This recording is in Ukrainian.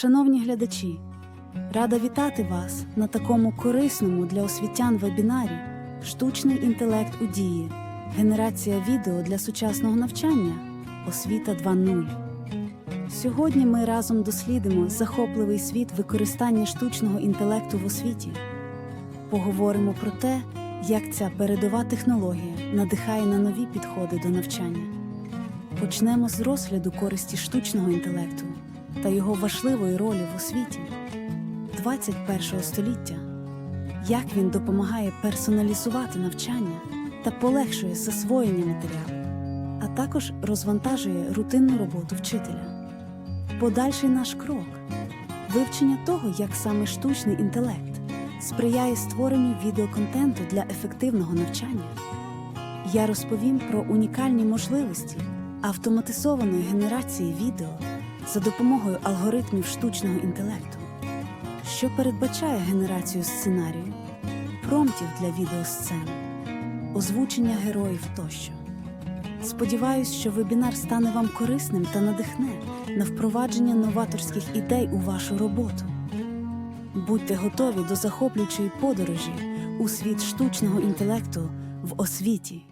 Шановні глядачі, рада вітати вас на такому корисному для освітян вебінарі Штучний інтелект у дії. Генерація відео для сучасного навчання Освіта 2.0. Сьогодні ми разом дослідимо захопливий світ використання штучного інтелекту в освіті. Поговоримо про те, як ця передова технологія надихає на нові підходи до навчання. Почнемо з розгляду користі штучного інтелекту та його важливої ролі в освіті 21 століття, як він допомагає персоналізувати навчання та полегшує засвоєння матеріалу, а також розвантажує рутинну роботу вчителя. Подальший наш крок вивчення того, як саме штучний інтелект сприяє створенню відеоконтенту для ефективного навчання. Я розповім про унікальні можливості автоматизованої генерації відео за допомогою алгоритмів штучного інтелекту, що передбачає генерацію сценарію, промптів для відеосцен, озвучення героїв тощо. Сподіваюсь, що вебінар стане вам корисним та надихне на впровадження новаторських ідей у вашу роботу. Будьте готові до захоплюючої подорожі у світ штучного інтелекту в освіті.